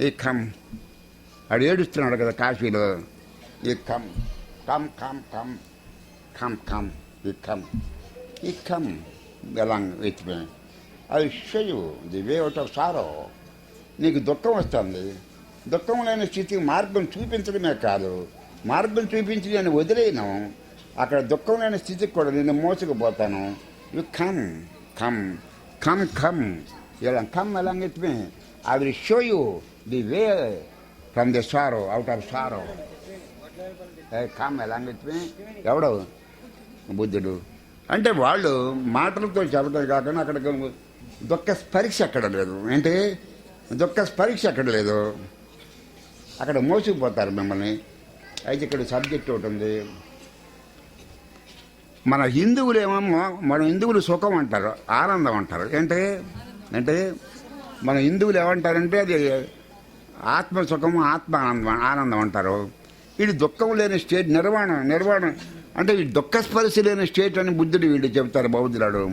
ఈ కమ్. అడు ఏడుస్తున్నాడు కదా కాశీలో. ఈ come. Come come come. Come come. ఈ కమ్. ఈ come. Along with me I show you the way out of sorrow. నీకు దుఃఖం వస్తుంది. దుఃఖం లేని స్థితికి మార్గం చూపించడమే కాదు. మార్గం చూపించి నేను వదిలేను. అక్కడ దుఃఖం లేని స్థితికి కూడా నేను మోసుకుపోతాను. You come. Come. Come come. ఇలా come along with me I will show show you the way from the sorrow out of sorrow come along with me. ఎవడు? బుద్ధుడు. అంటే వాళ్ళు మాటలతో చెప్పడం కాకుండా అక్కడ దుఃఖ పరీక్ష అక్కడ లేదు. ఏంటి? దుఃఖ పరీక్ష అక్కడ లేదు. అక్కడ మోసుకుపోతారు మిమ్మల్ని. అయితే ఇక్కడ సబ్జెక్ట్ ఒకటి ఉంది. మన హిందువులేమో మన హిందువులు సుఖం అంటారు ఆనందం అంటారు. ఏంటి? అంటే మన హిందువులు ఏమంటారంటే అది ఆత్మ సుఖము ఆత్మ ఆనందం ఆనందం అంటారు. ఇది దుఃఖం లేని స్టేట్ నిర్వాణ నిర్వాణ అంటే ఈ దుఃఖ స్పర్శ లేని స్టేట్ అని బుద్ధుడు వీళ్ళు చెప్తారు బౌద్ధులాడు.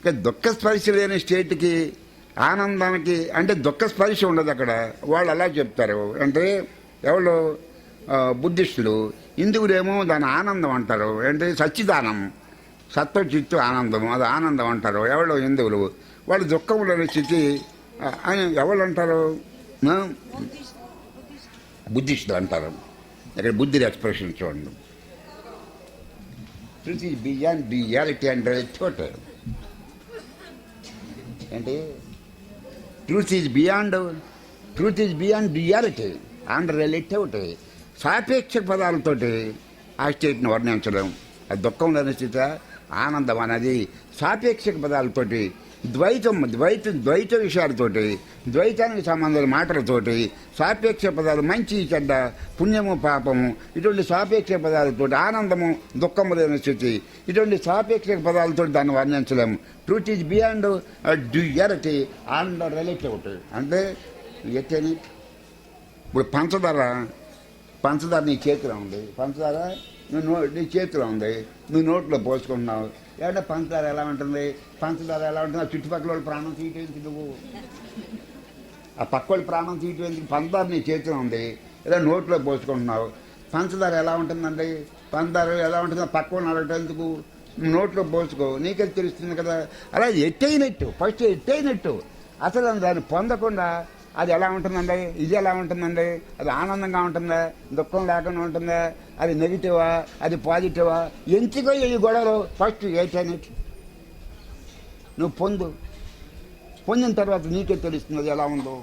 ఇక దుఃఖ స్పర్శ లేని స్టేట్కి ఆనందానికి అంటే దుఃఖ స్పర్శ ఉండదు అక్కడ. వాళ్ళు అలా చెప్తారు. అంటే ఎవరు బుద్ధిస్టులు. హిందువులేమో దాని ఆనందం అంటారు. అంటే సచ్చిదానం. సత్వ చిత్తు ఆనందం అది ఆనందం అంటారు. ఎవరు హిందువులు. వాళ్ళు దుఃఖం స్థితి అని ఎవరు అంటారు ఆ? బుద్ధిస్టులు అంటారు. ఇక్కడ బుద్ధి ఎక్స్ప్రెషన్ చూడండి. Truth is beyond reality and చోట ఏంటి? Truth is beyond truth is beyond reality and relativity సాపేక్ష పదాలతోటి ఆ స్టేట్ని వర్ణించడం. అది దుఃఖం లేని స్థితి ఆనందం అనేది సాపేక్షక పదాలతోటి ద్వైతం ద్వైత ద్వైత విషయాలతోటి ద్వైతానికి సంబంధించిన మాటలతోటి సాపేక్ష పదాలు మంచి చెడ్డ పుణ్యము పాపము ఇటువంటి సాపేక్ష పదాలతోటి ఆనందము దుఃఖము లేని స్థితి ఇటువంటి సాపేక్ష పదాలతో దాన్ని వర్ణించలేము. Truth is beyond duality and relative అంటే ఎట్టని ఇప్పుడు పంచదార పంచదార నీ చేతిలో ఉంది. పంచదార నువ్వు నో నీ చేతిలో ఉంది. నువ్వు నోట్లో పోసుకుంటున్నావు. ఏమంటే పంచదార ఎలా ఉంటుంది? పంచదార ఎలా ఉంటుంది? ఆ చుట్టుపక్కల వాళ్ళు ప్రాణం తీయటం ఎందుకు నువ్వు? ఆ పక్క వాళ్ళు ప్రాణం తీయటం ఎందుకు పంచదార నీ చేతిలో ఉంది. ఇలా నోట్లో పోసుకుంటున్నావు. పంచదార ఎలా ఉంటుందండి? పంచదార ఎలా ఉంటుందో పక్క వాళ్ళని అడగటం ఎందుకు? నువ్వు నోట్లో పోసుకో. నీకే తెలుస్తుంది కదా. అలా ఎట్టయినట్టు ఫస్ట్ ఎట్టయినట్టు. అసలు దాన్ని పొందకుండా అది ఎలా ఉంటుందండి? ఇది ఎలా ఉంటుందండి? అది ఆనందంగా ఉంటుందా? దుఃఖం లేకుండా ఉంటుందా? అది నెగిటివా? అది పాజిటివా? ఎంచుకో ఈ గొడవలు ఫస్ట్ ఎయిట్ నువ్వు పొందు. పొందిన తర్వాత నీకే తెలుస్తుంది అది ఎలా ఉందో.